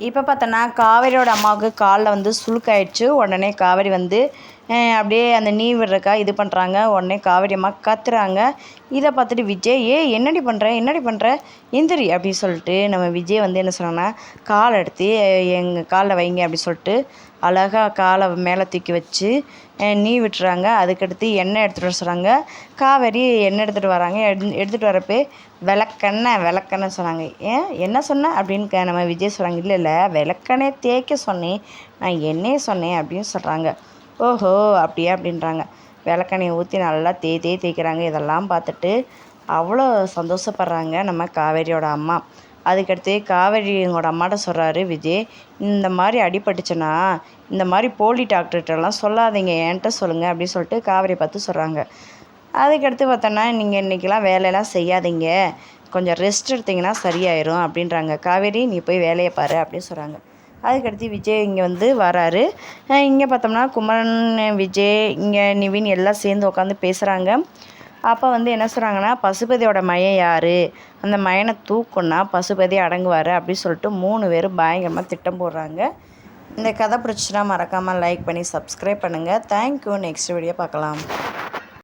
இப்போ பார்த்தோன்னா காவேரியோட அம்மாவுக்கு காலில் வந்து சுளுக்காயிடுச்சு உடனே காவேரி வந்து அப்படியே அந்த நீ விடுறக்கா இது பண்ணுறாங்க உடனே காவேரி அம்மா கத்துறாங்க. இதை பார்த்துட்டு விஜய் ஏ என்னடி பண்ணுற என்னடி பண்ணுற எந்திரி அப்படின்னு சொல்லிட்டு நம்ம விஜய் வந்து என்ன சொன்னாங்கன்னா காலை எடுத்து எங்கள் காலில் வைங்க அப்படி சொல்லிட்டு அழகாக காலை மேலே தூக்கி வச்சு நீ விட்டுறாங்க. அதுக்கடுத்து எண்ணெய் எடுத்துகிட்டு வர சொல்கிறாங்க காவேரி எண்ணெய் எடுத்துகிட்டு வராங்க. எடுத்துகிட்டு வரப்போ விளக்கெண்ணெய் விளக்கெண்ணெய் சொன்னாங்க. ஏன்? என்ன சொன்ன? அப்படின்னு நம்ம விஜய் சொல்கிறாங்க இல்லை இல்லை விளக்கெண்ணெய் தேய்க்க சொன்னேன். நான் எண்ணெயை சொன்னேன் அப்படின்னு சொல்கிறாங்க ஓஹோ அப்படியா அப்படின்றாங்க. விளக்கெண்ணையை ஊற்றி நல்லா தே தேய் தேய்க்கிறாங்க. இதெல்லாம் பார்த்துட்டு அவ்வளோ சந்தோஷப்படுறாங்க நம்ம காவேரியோட அம்மா. அதுக்கடுத்து காவேரியோட அம்மாட்ட சொல்கிறாரு விஜய் இந்த மாதிரி அடிபட்டுச்சுன்னா இந்த மாதிரி போலி டாக்டர்கிட்டலாம் சொல்லாதீங்க. என்கிட்ட சொல்லுங்கள் அப்படின்னு சொல்லிட்டு காவேரி பார்த்து சொல்கிறாங்க அதுக்கடுத்து பார்த்தோன்னா நீங்கள் இன்றைக்கெலாம் வேலையெல்லாம் செய்யாதீங்க. கொஞ்சம் ரெஸ்ட் எடுத்தீங்கன்னா சரியாயிரும் அப்படின்றாங்க. காவேரி நீ போய் வேலையை பாரு அப்படின்னு சொல்கிறாங்க அதுக்கடுத்து விஜய் இங்கே வந்து வராரு. இங்கே பார்த்தோம்னா குமரன் விஜய் இங்கே நிவின் எல்லாம் சேர்ந்து உட்காந்து பேசுகிறாங்க அப்போ வந்து என்ன சொல்கிறாங்கன்னா பசுபதியோட மயம் யார்? அந்த மயனை தூக்குன்னா பசுபதி அடங்குவார் அப்படின்னு சொல்லிட்டு மூணு பேரும் பயங்கரமாக திட்டம் போடுறாங்க. இந்த கதை பிடிச்சினா மறக்காமல் லைக் பண்ணி சப்ஸ்கிரைப் பண்ணுங்கள் தேங்க்யூ நெக்ஸ்ட் வீடியோ பார்க்கலாம்.